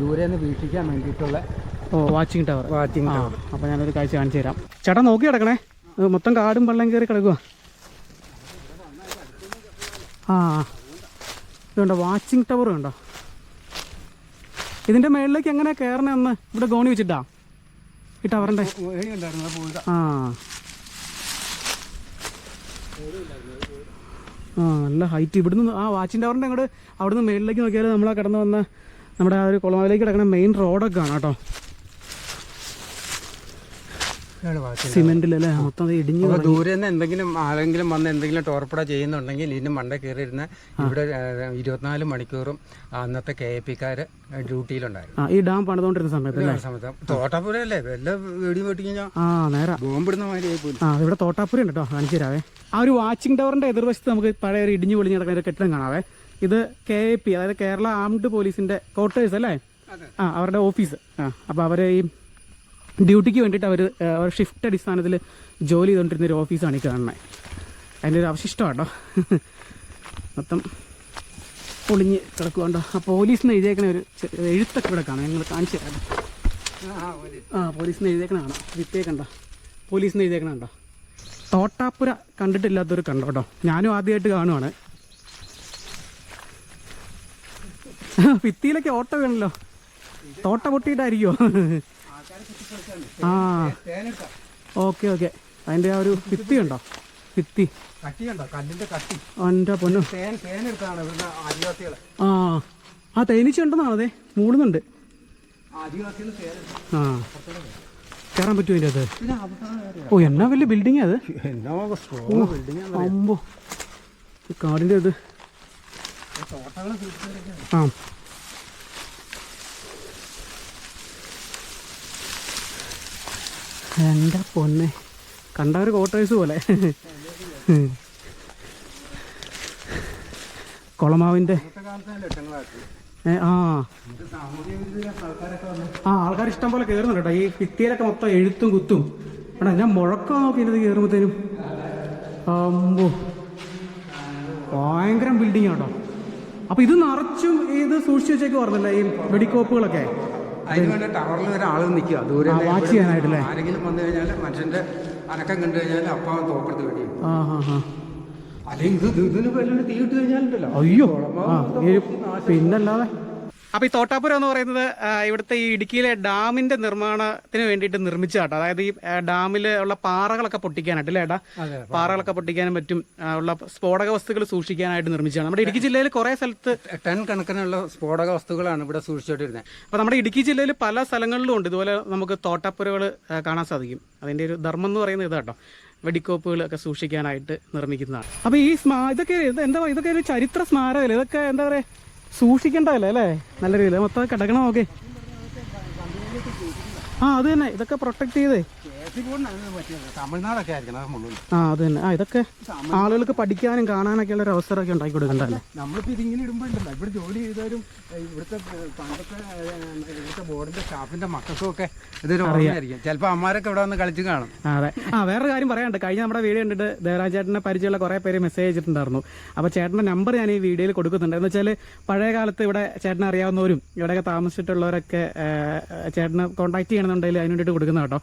ദൂരെ നിന്ന് വീക്ഷിക്കാൻ വേണ്ടിയിട്ടുള്ള ഓ വാച്ചിങ് ടവർ. Watching tower. അപ്പോൾ ഞാനൊരു കാഴ്ച കാണിച്ചു തരാം. ചേട്ടാ നോക്കി കിടക്കണേ മൊത്തം കാടും വെള്ളം കയറി കിടക്കുക ആ. ഇതുണ്ടോ വാച്ചിങ് ടവർ കണ്ടോ ഇതിന്റെ മേളിലേക്ക് എങ്ങനെ കയറണമെന്ന് ഇവിടെ ഗോണി വെച്ചിട്ടാ? ഈ ടവറിന്റെ ആ. ആ നല്ല ഹൈറ്റ്. ഇവിടുന്ന് ആ വാച്ചിന്റെ ടവറിന്റെ അങ്ങോട്ട് അവിടുന്ന് മേളിലേക്ക് നോക്കിയാൽ നമ്മളാ കടന്നു വന്ന നമ്മുടെ ആ ഒരു കുളമാവിലേക്ക് കിടക്കുന്ന മെയിൻ റോഡൊക്കെ ആണ് കേട്ടോ. സിമെന്റിലല്ലേ? മൊത്തം അത് ഇടിഞ്ഞു ദൂരെ നിന്ന് എന്തെങ്കിലും ആരെങ്കിലും വന്ന് എന്തെങ്കിലും ടോർപ്പട ചെയ്യുന്നുണ്ടെങ്കിൽ ഇതിന് മണ്ട കയറിയിരുന്ന ഇവിടെ ഇരുപത്തിനാല് മണിക്കൂറും അന്നത്തെ കെ എ പിക്കാര് ഡ്യൂട്ടിയിലുണ്ടായിരുന്നു. ഈ ഡാം പണിതുകൊണ്ടിരുന്ന സമയത്ത് സമയത്ത്. തോട്ടാപ്പുരല്ലേ വല്ല വെടി പൊട്ടിക്കഴിഞ്ഞാൽ ബോംബിടുന്ന മാതിരി ആ ഇവിടെ തോട്ടാപ്പുര ഉണ്ട് കേട്ടോ കാണിച്ചു തരാവേ. ആ ഒരു വാച്ചിങ് ടവറിന്റെ എതിർവശത്ത് നമുക്ക് പഴയ ഒരു ഇടിഞ്ഞു പൊളിഞ്ഞ് നടക്കുന്ന ഒരു കെട്ടിടം കാണാവേ. ഇത് കെ എ പി അതായത് കേരള ആംഡ് പോലീസിന്റെ ക്വാർട്ടേഴ്സ് അല്ലേ? ആ അവരുടെ ഓഫീസ്. ആ അപ്പോൾ അവരെ ഈ ഡ്യൂട്ടിക്ക് വേണ്ടിയിട്ട് അവർ അവർ ഷിഫ്റ്റ് അടിസ്ഥാനത്തിൽ ജോലി ചെയ്തുകൊണ്ടിരുന്ന ഒരു ഓഫീസാണ് ഈ കാണുന്നത് അതിന്റെ ഒരു അവശിഷ്ടം കേട്ടോ മൊത്തം പൊളിഞ്ഞ് കിടക്കുകൊണ്ടോ ആ പോലീസിന് എഴുതിയേക്കണ ഒരു എഴുത്തൊക്കെ ഇവിടെ കാണാം. ഞങ്ങൾ കാണിച്ചു തരാം. ആ പോലീസിന് എഴുതിയേക്കണ കാണാം. വിത്തേക്കണ്ട പോലീസിന് എഴുതിയേക്കണ കണ്ടോ. തോട്ടാപ്പുര കണ്ടിട്ടില്ലാത്തൊരു കണ്ടോ കേട്ടോ. ഞാനും ആദ്യമായിട്ട് കാണുവാണ്. ഭിത്തിയിലൊക്കെ ഓട്ടോ വീണല്ലോ. തോട്ട പൊട്ടിയിട്ടായിരിക്കുമോ ആ. Okay okay. അതിന്റെ ആ ഒരു ഭിത്തി ഉണ്ടോ? ഭിത്തി. എന്റെ പൊന്നു. ആ. ആ തേനീച്ചുണ്ടെന്നാണ് അതെ മൂടുന്നുണ്ട് ആ. കയറാൻ പറ്റുമോ അതിന്റെ അത് ഓ എന്നാ വലിയ ബിൽഡിംഗ് അത്? അമ്പോ. ഈ കാടിന്റെ ഇത്. ആ. എന്റെ പൊന്നെ. കണ്ട ഒരു കോട്ടേഴ്സ് പോലെ. കൊളമാവിന്റെ ആ. ആ ആൾക്കാർ ഇഷ്ടം പോലെ കയറുന്നുണ്ട് കേട്ടോ. ഈ ഭിത്തിയിലൊക്കെ മൊത്തം എഴുത്തും കുത്തും. എടാ ഞാൻ മുഴക്കം നോക്കി ഇത് കയറുമ്പോഴത്തേനും അമ്പോ. ഭയങ്കര ബിൽഡിംഗ് കേട്ടോ. അപ്പൊ ഇത് നിറച്ചും ഇത് സൂക്ഷിച്ചു വെച്ചേക്ക് പറഞ്ഞില്ല ഈ വെടിക്കോപ്പുകളൊക്കെ? അതിന് വേണ്ടി ടവറിൽ ഒരാൾ നിൽക്കുക. ദൂരെ വാച്ച് ചെയ്യാനായിട്ടല്ലേ? ആരെങ്കിലും വന്നു കഴിഞ്ഞാൽ മനുഷ്യന്റെ അനക്കം കണ്ടു കഴിഞ്ഞാൽ അപ്പം തോക്കെടുത്ത് തോപ്പെടുത്ത് വെടി വെക്കും. ആ. ഹാ ഹാ അല്ലെങ്കിൽ ഇത് ഇതിന് വലിയൊരു തീ ഇട്ട് കഴിഞ്ഞാലുണ്ടല്ലോ. അയ്യോ. പിന്നല്ലാതെ അപ്പോൾ ഈ തോട്ടാപുരം എന്ന് പറയുന്നത് ഇവിടുത്തെ ഈ ഇടുക്കിയിലെ ഡാമിന്റെ നിർമ്മാണത്തിന് വേണ്ടിയിട്ട് നിർമ്മിച്ചതാട്ടോ അതായത് ഈ ഡാമിൽ ഉള്ള പാറകളൊക്കെ പൊട്ടിക്കാനായിട്ട് അല്ലേ ഏട്ടാ? പാറകളൊക്കെ പൊട്ടിക്കാനും പറ്റും. ഉള്ള സ്ഫോടക വസ്തുക്കൾ സൂക്ഷിക്കാനായിട്ട് നിർമ്മിച്ചതാണ്. നമ്മുടെ ഇടുക്കി ജില്ലയിൽ കുറേ സ്ഥലത്ത് ടൺ കണക്കിനുള്ള സ്ഫോടക വസ്തുക്കളാണ് ഇവിടെ സൂക്ഷിച്ചുകൊണ്ടിരുന്നത് അപ്പോൾ നമ്മുടെ ഇടുക്കി ജില്ലയിൽ പല സ്ഥലങ്ങളിലും ഉണ്ട്. ഇതുപോലെ നമുക്ക് തോട്ടാപ്പുരകൾ കാണാൻ സാധിക്കും. അതിന്റെ ഒരു ധർമ്മം എന്ന് പറയുന്നത് ഇതാട്ടോ. വെടിക്കോപ്പുകളൊക്കെ സൂക്ഷിക്കാനായിട്ട് നിർമ്മിക്കുന്നതാണ്. അപ്പോൾ ഈ സ്മാ ഇതൊക്കെ ഇത് എന്താ ഇതൊക്കെ ഒരു ചരിത്ര സ്മാരകമല്ലേ ഇതൊക്കെ എന്താ പറയുക സൂക്ഷിക്കേണ്ടതല്ലേ അല്ലേ? നല്ല രീതിയിൽ. മൊത്തം കിടക്കണം? ഓക്കെ ആ അത് തന്നെ. ഇതൊക്കെ പ്രൊട്ടക്ട് ചെയ്തേ. തമിഴ്നാടൊക്കെ ആയിരിക്കണം ആ അത് തന്നെ ആ ഇതൊക്കെ ആളുകൾക്ക് പഠിക്കാനും കാണാനൊക്കെ ഉള്ള ഒരു അവസരമൊക്കെ ഉണ്ടാക്കി കൊടുക്കണ്ടല്ലേ? നമ്മളിപ്പോ ഇതിങ്ങനെ ഇടുമ്പോഴുണ്ടല്ലോ ഇവിടെ ജോലി ചെയ്തവരും ഇവിടുത്തെ പണ്ടത്തെ ഇവിടുത്തെ ബോർഡിന്റെ സ്റ്റാഫിന്റെ മക്കൾക്കും ഒക്കെ ഇതൊരു അറിയാമായിരിക്കും ചിലപ്പോ അമ്മമാരൊക്കെ ഇവിടെ വന്ന് കളിച്ച് കാണും. ആ, അതെ. ആ വേറൊരു കാര്യം പറയാനുണ്ട്. കഴിഞ്ഞ നമ്മുടെ വീഡിയോ കണ്ടിട്ട് ദേവരാജ് ചേട്ടനെ പരിചയമുള്ള കുറേ പേര് മെസ്സേജ് അയച്ചിട്ടുണ്ടായിരുന്നു അപ്പോൾ ചേട്ടന്റെ നമ്പർ ഞാൻ ഈ വീഡിയോയിൽ കൊടുക്കുന്നുണ്ട്. എന്ന് വെച്ചാൽ പഴയ കാലത്ത് ഇവിടെ ചേട്ടനെ അറിയാവുന്നവരും ഇവിടെയൊക്കെ താമസിച്ചിട്ടുള്ളവരൊക്കെ ചേട്ടനെ കോൺടാക്ട് ചെയ്യണമെന്നുണ്ടെങ്കിൽ അതിന് വേണ്ടിയിട്ട് കൊടുക്കുന്ന കേട്ടോ.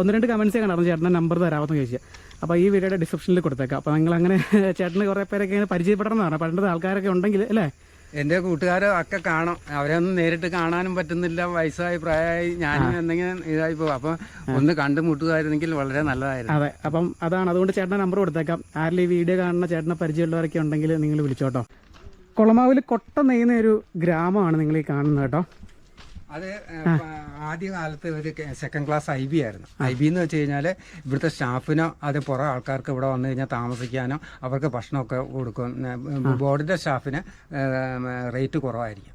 ഒന്ന് രണ്ട് കമൻസേ കണ്ടായിരുന്നു ചേട്ടന്റെ നമ്പർ തരാമെന്ന് ചോദിച്ചാൽ അപ്പോൾ ഈ വീഡിയോയുടെ ഡിസ്ക്രിപ്ഷനിൽ കൊടുത്തേക്കാം. അപ്പോൾ നിങ്ങൾ അങ്ങനെ ചേട്ടന് കുറേ പേരൊക്കെ ഇങ്ങനെ പരിചയപ്പെടണം എന്ന് പറഞ്ഞു പണ്ടത്തെ ആൾക്കാരൊക്കെ ഉണ്ടെങ്കിൽ അല്ലേ? എന്റെ കൂട്ടുകാരോ ഒക്കെ കാണും. അവരെ ഒന്നും നേരിട്ട് കാണാനും പറ്റുന്നില്ല. വയസ്സായി പ്രായമായി ഞാനും എന്തെങ്കിലും ഇതായി പോകും. അപ്പൊ ഒന്ന് കണ്ടുമുട്ടുകയായിരുന്നെങ്കിൽ വളരെ നല്ലതായിരുന്നു. അതെ. അപ്പം അതാണ്. അതുകൊണ്ട് ചേട്ടന്റെ നമ്പർ കൊടുത്തേക്കാം. ആരിലും ഈ വീഡിയോ കാണുന്ന ചേട്ടനെ പരിചയമുള്ളവരൊക്കെ ഉണ്ടെങ്കിൽ നിങ്ങൾ വിളിച്ചോട്ടോ. കുളമാവിൽ കൊട്ട നെയ്യുന്ന ഒരു ഗ്രാമമാണ് നിങ്ങൾ ഈ കാണുന്നത് കേട്ടോ. അത് ആദ്യകാലത്ത് ആദ്യ ഒരു സെക്കൻഡ് ക്ലാസ് ഐ ബി ആയിരുന്നു. ഐ ബി എന്ന് വെച്ച് കഴിഞ്ഞാൽ ഇവിടുത്തെ സ്റ്റാഫിനോ അത് പുറം ആൾക്കാർക്ക് ഇവിടെ വന്നു കഴിഞ്ഞാൽ താമസിക്കാനോ അവർക്ക് ഭക്ഷണമൊക്കെ കൊടുക്കും. ബോർഡിന്റെ ബോർഡിന്റെ സ്റ്റാഫിന് റേറ്റ് കുറവായിരിക്കും.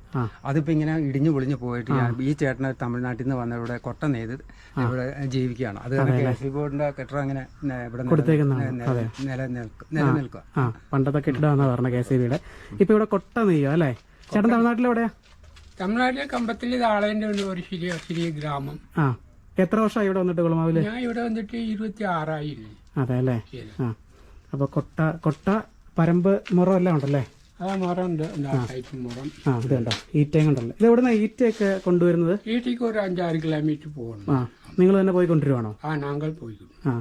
അതിപ്പോൾ അതിപ്പോ ഇങ്ങനെ ഇടിഞ്ഞു പൊളിഞ്ഞു പോയിട്ട് ഞാൻ ഈ ചേട്ടന് തമിഴ്നാട്ടിൽ നിന്ന് വന്ന ഇവിടെ കൊട്ട നെയ്ത് ഇവിടെ ജീവിക്കുകയാണ്. അത് കാരണം കെ എസ് ബോർഡിന്റെ കെട്ടിടം അങ്ങനെ ഇവിടെ നിലനിൽക്കുക. പണ്ടത്തെ കെട്ടിടം പറഞ്ഞ കെ സി ബിയുടെ. ഇപ്പൊ ഇവിടെ കൊട്ട നെയ്യോ അല്ലേ? ചേട്ടൻ തമിഴ്നാട്ടിൽ തമിഴ്നാട്ടിലെവിടെയാ? തമിഴ്നാട്ടിലെ കമ്പത്തിൽ താളേന്റെ ഒരു ചെറിയ ചെറിയ ഗ്രാമം. ആ. എത്ര വർഷമായി ഇവിടെ വന്നിട്ട് കുളമാവിൽ? ഞാൻ ഇവിടെ വന്നിട്ട് ഇരുപത്തി ആറായില്ലേ അതെ അല്ലേ? ആ. അപ്പൊ കൊട്ട കൊട്ട പരമ്പ് മുറം എല്ലാം ഉണ്ടല്ലേ? ആ മുറം ഉണ്ട്. മുറം. ആ ഇത് കണ്ടോ? ഈറ്റയും കണ്ടല്ലോ? ഇത് എവിടുന്ന ഈറ്റയൊക്കെ കൊണ്ടുവരുന്നത്? വീട്ടിലേക്ക് ഒരു അഞ്ചാറ് കിലോമീറ്റർ പോകണം. ആ. നിങ്ങൾ തന്നെ പോയി കൊണ്ടുവരുവാണോ? ആ ഞങ്ങൾ പോയി ആ.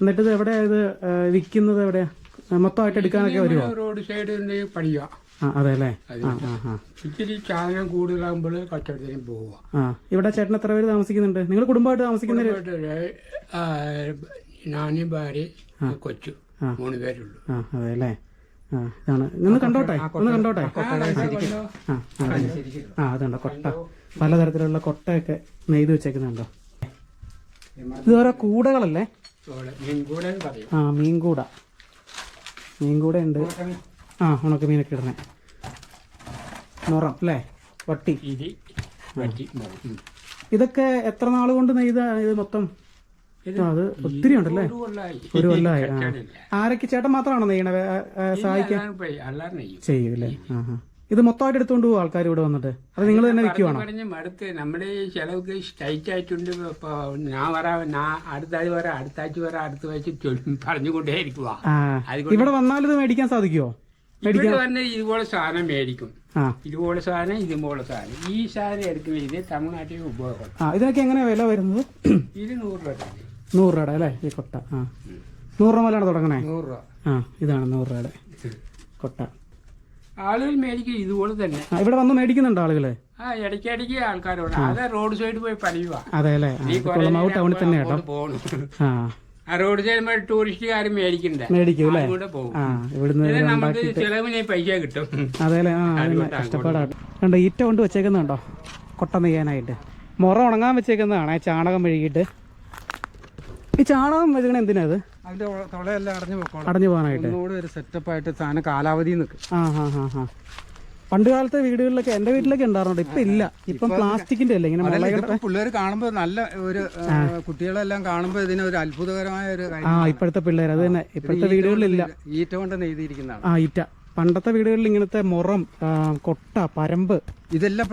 എന്നിട്ട് ഇത് എവിടെയാ ഇത് വിൽക്കുന്നത് എവിടെയാ? മൊത്തമായിട്ട് എടുക്കാനൊക്കെ വരുമോ റോഡ് സൈഡ് പണിയുക. അതെ അല്ലേ ഇച്ചിരി ചാനൽ കൂടുതലാകുമ്പോൾ കച്ചവടത്തിനും പോവുക. ആ ഇവിടെ ചേട്ടൻ എത്ര പേര് താമസിക്കുന്നുണ്ട്? നിങ്ങൾ കുടുംബമായിട്ട് താമസിക്കുന്ന ഞാനും ഭാര്യ കൊച്ചു മൂന്ന് പേരുള്ളൂ. ആ അതെ അല്ലേ ആ ഇതാണ്. ഒന്ന് കണ്ടോട്ടെ? ഒന്ന് കണ്ടോട്ടെ? ആ, അതുണ്ടോ. കൊട്ട. പലതരത്തിലുള്ള കൊട്ടയൊക്കെ നെയ്ത് വെച്ചേക്കുന്നുണ്ടോ? ഇത് ഓരോ കൂടകളല്ലേ ആ മീൻകൂട. മീൻകൂട ഉണ്ട് ആ ഉണക്ക മീനൊക്കെ ഇടണേ. നുറം അല്ലേ? വട്ടി. ഇത് ഇതൊക്കെ എത്ര നാൾ കൊണ്ട് നെയ്ത ഇത് മൊത്തം? അത് ഒത്തിരി ഉണ്ടല്ലേ? ഒരു കൊല്ലായി. കൊല്ലമായി. ആരൊക്കെ ചേട്ടൻ മാത്രമാണോ നെയ്യണ സഹായിക്കാൻ? ചെയ്യൂല്ലേ ആ ആ ഇത് മൊത്തമായിട്ട് എടുത്തുകൊണ്ട് പോകും ആൾക്കാർ ഇവിടെ വന്നിട്ട്? അത് നിങ്ങൾ തന്നെ വിൽക്കുവാണോ? അടുത്ത് നമ്മുടെ ചിലവൊക്കെ സ്ട്രൈറ്റ് ടൈറ്റ് ആയിട്ടുണ്ട് ഇപ്പോൾ ഞാൻ വരാം ഞാൻ അടുത്ത ആഴ്ച വരാം അടുത്ത ആഴ്ച വരാം അടുത്ത ആഴ്ച പറഞ്ഞുകൊണ്ടേ ഇരിക്കുക അതുകൊണ്ട് ഇവിടെ വന്നാൽ ഇത് മേടിക്കാൻ സാധിക്കുമോ വന്ന് ഇതുപോലെ സാധനം മേടിക്കും. ആ. ഇതുപോലെ സാധനം ഇതുപോലെ സാധനം. ഈ സാധനം എടുക്കുന്ന ഇത് തമിഴ്നാട്ടിൽ ഉപയോഗം ആ ഇതിനൊക്കെ എങ്ങനെ വില വരുന്നത്? ഇത് നൂറ് രൂപ തന്നെ. നൂറ് രൂപയുടെ അല്ലേ? ഈ കൊട്ട. ആ. നൂറ് രൂപ മുതലാണ് തുടങ്ങണേ? നൂറ് രൂപ. ആ ഇതാണ് നൂറ് രൂപയുടെ കൊട്ട. ആളുകൾ മേടിക്കും ഇതുപോലെ തന്നെ. ഇവിടെ വന്ന് മേടിക്കുന്നുണ്ടോ ആളുകൾ ആ ഇടയ്ക്കിടയ്ക്ക് ആൾക്കാരോട് അതെ റോഡ് സൈഡ് പോയി പണിയുക അതെ അല്ലേ? ടൗണിൽ തന്നെ കേട്ടോ. ആ. ആ റോഡ് സൈഡ് ടൂറിസ്റ്റുകാർ മേടിക്കണ്ടേ? മേടിക്കും അല്ലേ? ആ ഇവിടുന്ന് നമുക്ക് ചിലവിന് പൈസ കിട്ടും. അതെല്ലാം കഷ്ടപ്പാടാണ്. കണ്ടോ ഈറ്റ കൊണ്ട് വെച്ചേക്കുന്നുണ്ടോ? കൊട്ട നെയ്യാനായിട്ട് മുറ ഉണങ്ങാൻ വെച്ചേക്കുന്നതാണ് ചാണകം മെഴുകിയിട്ട്. ഈ ചാണകം വെച്ചേക്കണ എന്തിനാ അത്? അതിന്റെ തുളയെല്ലാം അടഞ്ഞു പോകണം അടഞ്ഞു പോകാനായിട്ട്. ഒരു സെറ്റപ്പ് ആയിട്ട് സാധനം കാലാവധി നിൽക്കും ആ ഹാ ഹാ ഹാ. പണ്ട് കാലത്തെ വീടുകളിലൊക്കെ എന്റെ വീട്ടിലൊക്കെ ഉണ്ടായിരുന്നു ഇപ്പൊ ഇല്ല. ഇപ്പം പ്ലാസ്റ്റിക്കിന്റെ അല്ലേ ഇങ്ങനെ പിള്ളേർ കാണുമ്പോൾ നല്ല ഒരു കുട്ടികളെല്ലാം കാണുമ്പോൾ ഇതിന് ഒരു അത്ഭുതകരമായ ഒരു ആ ഇപ്പോഴത്തെ പിള്ളേർ അത് തന്നെ. ഇപ്പോഴത്തെ വീടുകളിലില്ല. ഈറ്റ കൊണ്ട് നെയ്തിരിക്കുന്നതാണ്. ആ ഈറ്റ. പണ്ടത്തെ വീടുകളിൽ ഇങ്ങനത്തെ മുറം കൊട്ട പരമ്പ് ഇതെല്ലാം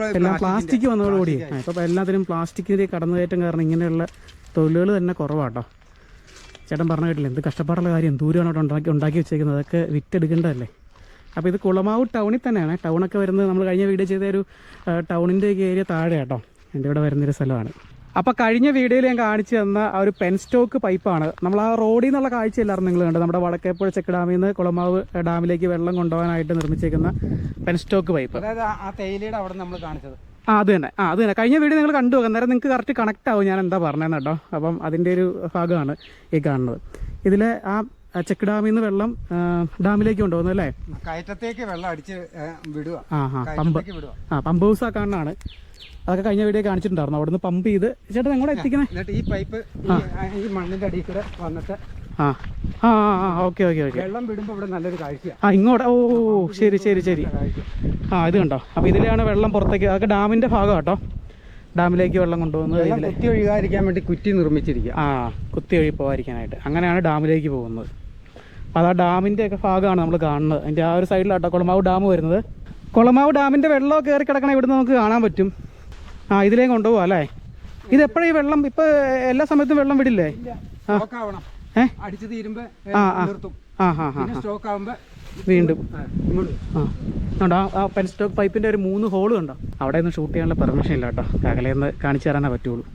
പ്ലാസ്റ്റിക് വന്നതോടുകൂടി ഇപ്പൊ എല്ലാത്തിനും പ്ലാസ്റ്റിക്കിന്റെ കടന്നുകയറ്റം കാരണം ഇങ്ങനെയുള്ള തൊഴിലുകൾ തന്നെ കുറവാട്ടോ. ചേട്ടൻ പറഞ്ഞു കേട്ടില്ല? എന്ത് കഷ്ടപ്പാടുള്ള കാര്യം? ദൂരമാണ് അവിടെ ഉണ്ടാക്കി ഉണ്ടാക്കി വെച്ചേക്കുന്നത്. അതൊക്കെ വിറ്റെടുക്കേണ്ടതല്ലേ? അപ്പോൾ ഇത് കുളമാവ് ടൗണിൽ തന്നെയാണ്. ടൗണൊക്കെ വരുന്നത് നമ്മൾ കഴിഞ്ഞ വീഡിയോ ചെയ്ത ഒരു ആ, ടൗണിന്റെ ഒക്കെ ഏരിയ താഴെ കേട്ടോ എന്റെ ഇവിടെ വരുന്നൊരു സ്ഥലമാണ്. അപ്പോൾ കഴിഞ്ഞ വീഡിയോയിൽ ഞാൻ കാണിച്ചു തന്ന ആ ഒരു പെൻ സ്റ്റോക്ക് പൈപ്പാണ് നമ്മൾ ആ റോഡിൽ നിന്നുള്ള കാഴ്ചയില്ലായിരുന്നു നിങ്ങൾ കണ്ടത് നമ്മുടെ വടക്കേപ്പുഴ ചെക്ക് ഡാമിൽ നിന്ന് കുളമാവ് ഡാമിലേക്ക് വെള്ളം കൊണ്ടുപോകാനായിട്ട് നിർമ്മിച്ചേക്കുന്ന പെൻ സ്റ്റോക്ക് പൈപ്പ് അതായത് ആ- ആ തേയിലയുടെ അവിടെ നമ്മൾ കാണിച്ചത്. ആ അത് തന്നെ. ആ അത് തന്നെ. കഴിഞ്ഞ വീഡിയോ നിങ്ങൾ കണ്ടു അന്നേരം നിങ്ങൾക്ക് കറക്റ്റ് കണക്റ്റ് ആവും. ഞാൻ എന്താ പറഞ്ഞതെന്ന് കേട്ടോ. അപ്പം അതിന്റെ ഒരു ഭാഗമാണ് ഈ കാണുന്നത്. ഇതിൽ ആ ചെക്ക് ഡാമിൽ നിന്ന് വെള്ളം ഡാമിലേക്ക് കൊണ്ടുപോകുന്നു അല്ലേ? കയറ്റത്തേക്ക് വെള്ളം അടിച്ച് വിടുക. ആ ആ പമ്പ്. ആ പമ്പ് ഹൗസ് ആ കാണാനാണ് അതൊക്കെ കഴിഞ്ഞ വീഡിയോ കാണിച്ചിട്ടുണ്ടായിരുന്നു. നിന്ന് പമ്പ് ചെയ്ത് ചേട്ടൻ എങ്ങോട്ടാ എത്തിക്കുന്നത് എന്നിട്ട് ഈ പൈപ്പ് ഈ- മണ്ണിന്റെ അടിയിൽ കൂടെ വന്നിട്ട് ആ ആ ഓക്കെ ഓക്കെ ഓക്കെ. വെള്ളം വിടുമ്പോൾ ഇവിടെ നല്ലൊരു കാഴ്ച ആ ഇങ്ങോട്ട് ഓ ശരി ശരി ശരി. ആ ഇത് കണ്ടോ? അപ്പോൾ ഇതിലാണ് വെള്ളം പുറത്തേക്ക് അതൊക്കെ ഡാമിന്റെ ഭാഗം കേട്ടോ ഡാമിലേക്ക് വെള്ളം കൊണ്ടുപോകുന്നത് കുത്തി ഒഴുകാതിരിക്കാൻ വേണ്ടി കുറ്റി നിർമ്മിച്ചിരിക്കുക. ആ കുത്തി ഒഴുകി പോകാതിരിക്കാനായിട്ട്. അങ്ങനെയാണ് ഡാമിലേക്ക് പോകുന്നത്. അത് ആ ഡാമിന്റെ ഒക്കെ ഭാഗമാണ് നമ്മൾ കാണുന്നത്. അതിന്റെ ആ ഒരു സൈഡിലാട്ടോ കുളമാവ് ഡാം വരുന്നത്. കുളമാവ് ഡാമിന്റെ വെള്ളം കയറി കിടക്കണ ഇവിടുന്ന് നമുക്ക് കാണാൻ പറ്റും. ആ ഇതിലേക്ക് കൊണ്ടുപോകാം അല്ലേ? ഇത് എപ്പോഴും ഈ വെള്ളം? ഇപ്പോൾ എല്ലാ സമയത്തും വെള്ളം വിടില്ലേ? ആ. ആ ആ, ആ വീണ്ടും. ആ, ഇങ്ങോട്ട്. ആ. പെൻസ്റ്റോക്ക് ആ പെൻ സ്റ്റോക്ക് പൈപ്പിന്റെ ഒരു മൂന്ന് ഹോളും കണ്ടോ? അവിടെ നിന്ന് ഷൂട്ട് ചെയ്യാനുള്ള പെർമിഷൻ ഇല്ല കേട്ടോ. അകലെന്ന് കാണിച്ചു തരാനേ പറ്റുള്ളൂ.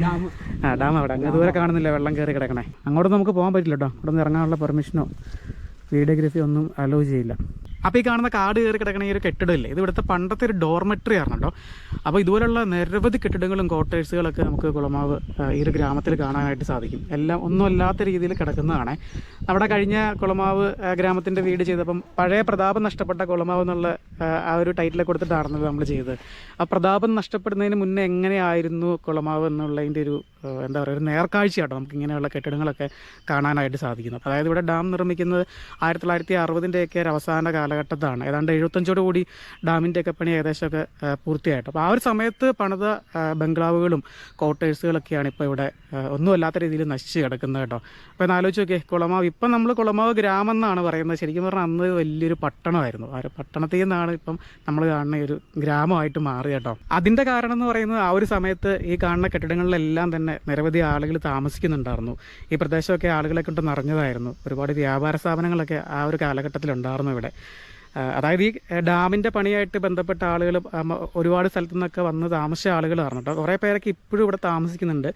ഡാം. ആ ഡാം അവിടെ. അങ്ങ് ദൂരെ കാണുന്നില്ല വെള്ളം കയറി കിടക്കണേ. അങ്ങോട്ട് നമുക്ക് പോകാൻ പറ്റില്ല കേട്ടോ. അവിടെ നിന്ന് ഇറങ്ങാനുള്ള പെർമിഷനോ വീഡിയോഗ്രഫി ഒന്നും അലോ ചെയ്യില്ല. അപ്പോൾ ഈ കാണുന്ന കാട് കയറി കിടക്കണ ഈ ഒരു കെട്ടിടമില്ലേ? ഇത് ഇവിടുത്തെ പണ്ടത്തെ ഒരു ഡോർമെട്രി ആണ് കേട്ടോ അപ്പോൾ ഇതുപോലുള്ള നിരവധി കെട്ടിടങ്ങളും ക്വാർട്ടേഴ്സുകളൊക്കെ നമുക്ക് കുളമാവ് ഈ ഒരു ഗ്രാമത്തിൽ കാണാനായിട്ട് സാധിക്കും. എല്ലാം ഒന്നും അല്ലാത്ത രീതിയിൽ കിടക്കുന്നതാണ്. നമ്മുടെ കഴിഞ്ഞ കുളമാവ് ഗ്രാമത്തിന്റെ വീട് ചെയ്തപ്പം പഴയ പ്രതാപം നഷ്ടപ്പെട്ട കുളമാവ് എന്നുള്ള ആ, ഒരു ടൈറ്റിൽ കൊടുത്തിട്ടായിരുന്നത് നമ്മൾ ചെയ്തത്. ആ പ്രതാപം നഷ്ടപ്പെടുന്നതിന് മുന്നേ എങ്ങനെയായിരുന്നു കുളമാവ് എന്നുള്ളതിന്റെ ഒരു എന്താ പറയുക ഒരു നേർക്കാഴ്ചയാട്ടോ നമുക്ക് ഇങ്ങനെയുള്ള കെട്ടിടങ്ങളൊക്കെ കാണാനായിട്ട് സാധിക്കുന്നത്. അതായത് ഇവിടെ ഡാം നിർമ്മിക്കുന്നത് ആയിരത്തി തൊള്ളായിരത്തി അറുപതിന്റെയൊക്കെ ഒരു അവസാന കാലഘട്ടത്താണ്. ഏതാണ്ട് എഴുപത്തഞ്ചോട് കൂടി ഡാമിന്റെയൊക്കെ പണി ഏകദേശമൊക്കെ പൂർത്തിയായിട്ട്. അപ്പോൾ ആ ഒരു സമയത്ത് പണിത ബംഗ്ലാവുകളും ക്വാർട്ടേഴ്സുകളൊക്കെയാണ് ഇപ്പോൾ ഇവിടെ ഒന്നുമല്ലാത്ത രീതിയിൽ നശിച്ച് കിടക്കുന്നത് കേട്ടോ. അപ്പോൾ ഒന്ന് ആലോചിച്ച് നോക്കിയേ കുളമാവ് ഇപ്പം നമ്മൾ കുളമാവ് ഗ്രാമം എന്നാണ് പറയുന്നത്. ശരിക്കും പറഞ്ഞാൽ അന്ന് വലിയൊരു പട്ടണമായിരുന്നു. ആ ഒരു പട്ടണത്തിൽ നിന്നാണ് ഇപ്പം നമ്മൾ കാണുന്ന ഒരു ഗ്രാമമായിട്ട് മാറി കേട്ടോ. അതിന്റെ കാരണം എന്ന് പറയുന്നത് ആ ഒരു സമയത്ത് ഈ കാണുന്ന കെട്ടിടങ്ങളിലെല്ലാം തന്നെ നിരവധി ആളുകൾ താമസിക്കുന്നുണ്ടായിരുന്നു. ഈ പ്രദേശമൊക്കെ ആളുകളെ കൊണ്ട് നിറഞ്ഞതായിരുന്നു. ഒരുപാട് വ്യാപാര സ്ഥാപനങ്ങളൊക്കെ ആ ഒരു കാലഘട്ടത്തിൽ ഉണ്ടായിരുന്നു ഇവിടെ. അതായത് ഈ ഡാമിന്റെ പണിയായിട്ട് ബന്ധപ്പെട്ട ആളുകൾ ഒരുപാട് സ്ഥലത്തു നിന്നൊക്കെ വന്ന് താമസിച്ച ആളുകളായിരുന്നു കേട്ടോ. കുറേ പേരൊക്കെ ഇപ്പോഴും ഇവിടെ താമസിക്കുന്നുണ്ട്.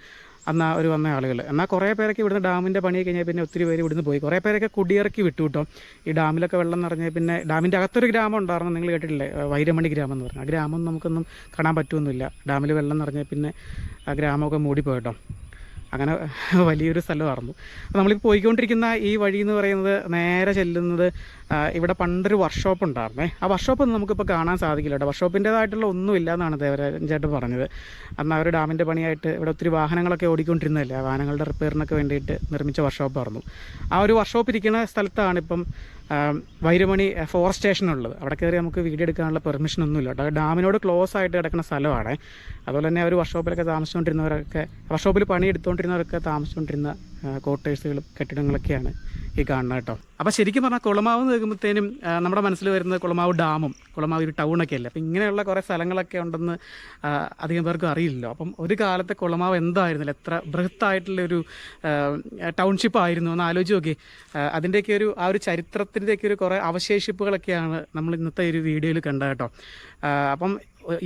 അന്ന് ഒരു വന്ന ആളുകൾ എന്നാൽ കുറേ പേരൊക്കെ ഇവിടുന്ന് ഡാമിന്റെ പണി കഴിഞ്ഞാൽ പിന്നെ ഒത്തിരി പേര് ഇവിടുന്ന് പോയി. കുറേ പേരൊക്കെ കുടിയിറക്കി വിട്ടു കേട്ടോ. ഈ ഡാമിലൊക്കെ വെള്ളം നിറഞ്ഞാൽ പിന്നെ ഡാമിന്റെ അകത്തൊരു ഗ്രാമം ഉണ്ടായിരുന്നു നിങ്ങൾ കേട്ടിട്ടില്ലേ? വൈരമണി ഗ്രാമം എന്ന് പറഞ്ഞു. ആ ഗ്രാമം നമുക്കൊന്നും കാണാൻ പറ്റുമൊന്നുമില്ല ഡാമിൽ വെള്ളം നിറഞ്ഞാൽ പിന്നെ ആ ഗ്രാമമൊക്കെ മൂടിപ്പോയിട്ടോ അങ്ങനെ വലിയൊരു സ്ഥലമായിരുന്നു. നമ്മളിപ്പോൾ പോയിക്കൊണ്ടിരിക്കുന്ന ഈ വഴി എന്ന് പറയുന്നത് നേരെ ചെല്ലുന്നത് ഇവിടെ പണ്ടൊരു വർക്ക്ഷോപ്പ് ഉണ്ടായിരുന്നേ. ആ വർക്ക്ഷോപ്പ് ഒന്നും നമുക്കിപ്പോൾ കാണാൻ സാധിക്കില്ല കേട്ടോ. ഒന്നും ഒന്നുമില്ല എന്നാണ് ദേവരാജൻ ചേട്ടൻ പറഞ്ഞത്. അന്ന് അവർ ഡാമിന്റെ പണിയായിട്ട് ഇവിടെ ഒത്തിരി വാഹനങ്ങളൊക്കെ ഓടിക്കൊണ്ടിരുന്നതല്ലേ? വാഹനങ്ങളുടെ റിപ്പയറിനൊക്കെ വേണ്ടിയിട്ട് നിർമ്മിച്ച വർക്ക്ഷോപ്പ് വർക്ക്ഷോപ്പായിരുന്നു ആ ഒരു വർക്ക്ഷോപ്പ് ഇരിക്കുന്ന സ്ഥലത്താണ് ഇപ്പം വൈരമണി ഫോറസ്റ്റ് സ്റ്റേഷൻ ഉള്ളത്. അവിടെ കയറി നമുക്ക് വീഡിയോ എടുക്കാനുള്ള പെർമിഷൻ ഒന്നുമില്ല കേട്ടോ. ഡാമിനോട് ക്ലോസ് ആയിട്ട് കിടക്കുന്ന സ്ഥലമാണ്. അതുപോലെ തന്നെ അവർ വർക്ക്ഷോപ്പിലൊക്കെ താമസിച്ചുകൊണ്ടിരുന്നവരൊക്കെ വർക്ക്ഷോപ്പിൽ പണി എടുത്തുകൊണ്ടിരുന്നവരൊക്കെ താമസിച്ചുകൊണ്ടിരുന്ന കോട്ടേഴ്സുകളും കെട്ടിടങ്ങളൊക്കെയാണ് ഈ കാണുന്നത് കേട്ടോ. അപ്പോൾ ശരിക്കും പറഞ്ഞാൽ കുളമാവ് നിൽക്കുമ്പോഴത്തേനും നമ്മുടെ മനസ്സിൽ വരുന്നത് കുളമാവ് ഡാമും കുളമാവ് ഒരു ടൗണൊക്കെ അല്ലേ? അപ്പം ഇങ്ങനെയുള്ള കുറേ സ്ഥലങ്ങളൊക്കെ ഉണ്ടെന്ന് അധികം പേർക്കും അറിയില്ലല്ലോ. അപ്പം ഒരു കാലത്തെ കുളമാവ് എന്തായിരുന്നില്ല? എത്ര ബൃഹത്തായിട്ടുള്ളൊരു ടൗൺഷിപ്പ് ആയിരുന്നു എന്ന് ആലോചിച്ച് നോക്കി അതിന്റെയൊക്കെ ഒരു ആ ഒരു ചരിത്രത്തിന്റെയൊക്കെ ഒരു കുറേ അവശേഷിപ്പുകളൊക്കെയാണ് നമ്മൾ ഇന്നത്തെ ഒരു വീഡിയോയിൽ കണ്ടത് കേട്ടോ. അപ്പം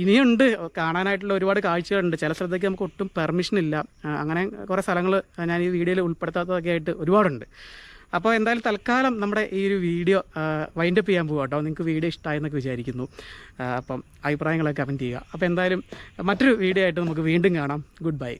ഇനിയുണ്ട്. കാണാനായിട്ടുള്ള ഒരുപാട് കാഴ്ചകളുണ്ട്. ചില സ്ഥലത്തേക്ക് നമുക്ക് ഒട്ടും പെർമിഷൻ ഇല്ല. അങ്ങനെ കുറേ സ്ഥലങ്ങൾ ഞാൻ ഈ വീഡിയോയിൽ ഉൾപ്പെടുത്താത്തതൊക്കെ ആയിട്ട് ഒരുപാടുണ്ട്. അപ്പോൾ എന്തായാലും തൽക്കാലം നമ്മുടെ ഈ ഒരു വീഡിയോ വൈൻഡപ്പ് ചെയ്യാൻ പോകും കേട്ടോ നിങ്ങൾക്ക് വീഡിയോ ഇഷ്ടമായെന്നൊക്കെ വിചാരിക്കുന്നു. അപ്പം അഭിപ്രായങ്ങളൊക്കെ കമന്റ് ചെയ്യുക. അപ്പോൾ എന്തായാലും മറ്റൊരു വീഡിയോ ആയിട്ട് നമുക്ക് വീണ്ടും കാണാം. Good bye